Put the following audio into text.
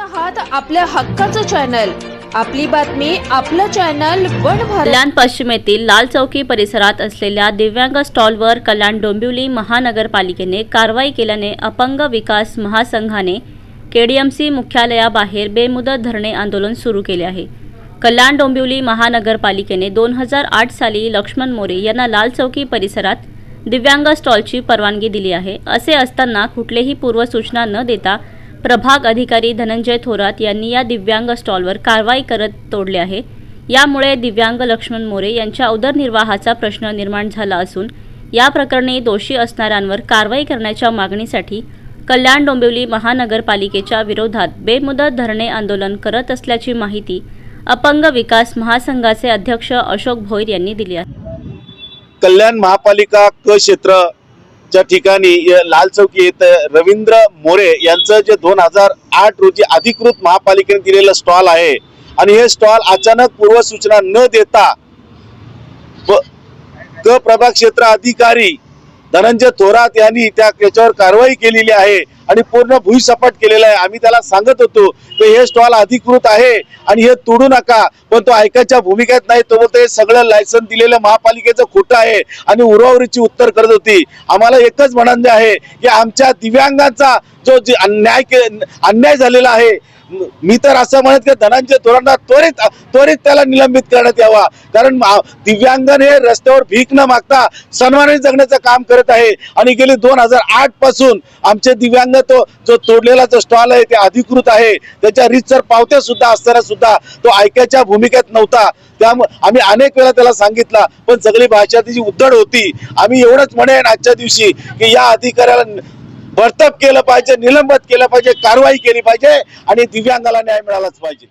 आहात आपल्या हक्काचं चॅनल. आपली बातमी आपलं चॅनल वन कल्याण पश्चिमेतील लाल चौकी परिसरात असलेल्या दिव्यांग स्टॉलवर कल्याण डोंबिवली महानगरपालिकेने कारवाई केल्याने अपंग विकास महासंघाने केडीएमसी मुख्यालयाबाहेर बेमुदत धरणे आंदोलन सुरू केले आहे. कल्याण डोंबिवली महानगरपालिकेने दोन हजार आठ साली लक्ष्मण मोरे यांना लाल चौकी परिसरात दिव्यांग स्टॉलची परवानगी दिली आहे. असे असताना कुठलेही पूर्वसूचना न देता प्रभाग अधिकारी धनंजय थोरात यांनी या दिव्यांग स्टॉलवर कारवाई करत तोडले आहे. यामुळे दिव्यांग लक्ष्मण मोरे यांच्या उदरनिर्वाहाचा प्रश्न निर्माण झाला असून या प्रकरणी दोषी असणाऱ्यांवर कारवाई करण्याच्या मागणीसाठी कल्याण डोंबिवली महानगरपालिकेच्या विरोधात बेमुदत धरणे आंदोलन करत असल्याची माहिती अपंग विकास महासंघाचे अध्यक्ष अशोक भोईर यांनी दिली आहे. कल्याण महापालिका क च्या ठिकाणी लाल चौकी येथे रवींद्र मोरे यांचं जे दोन हजार आठ रोजी अधिकृत महापालिकेने दिलेलं स्टॉल आहे. आणि हे स्टॉल अचानक पूर्वसूचना न देता क प्रभाग क्षेत्र अधिकारी धनंजय थोरात यांनी त्या त्याच्यावर कारवाई केलेली आहे. आणि पूर्ण भुईसपाट केलेला आहे. आम्ही त्याला सांगत होतो की हे स्टॉल अधिकृत आहे आणि हे तोडू नका पण तो ऐकायच्या भूमिकेत नाही. तो बोलतो हे सगळं लायसन दिलेलं महापालिकेचं खोटं आहे आणि उरावरीची उत्तर करत होती. आम्हाला एकच म्हणायचे आहे की आमच्या दिव्यांगांचा जो अन्याय के अन्याय झालेला आहे मी तर असं म्हणत की धनंजय थोरांना त्वरित त्वरित त्याला निलंबित करण्यात यावा. कारण दिव्यांगण दिव्यांगन हे रस्त्यावर भीक न मागता सन्मानाने जगण्याचं काम करत आहे. आणि गेली दोन हजार आठपासून आमचे दिव्यांग तो जो तोडलेला जो स्टॉल आहे ते अधिकृत आहे. त्याच्या रीतसर पावत्या सुद्धा असताना सुद्धा तो ऐकायच्या भूमिकेत नव्हता. त्यामुळे आम्ही अनेक वेळा त्याला सांगितला पण सगळी भाषा त्याची उद्धड होती. आम्ही एवढंच म्हणेन आजच्या दिवशी की या अधिकाऱ्याला बर्तप केलं पाहिजे निलंबित केलं पाहिजे कारवाई केली पाहिजे आणि दिव्यांगाला न्याय मिळालाच पाहिजे.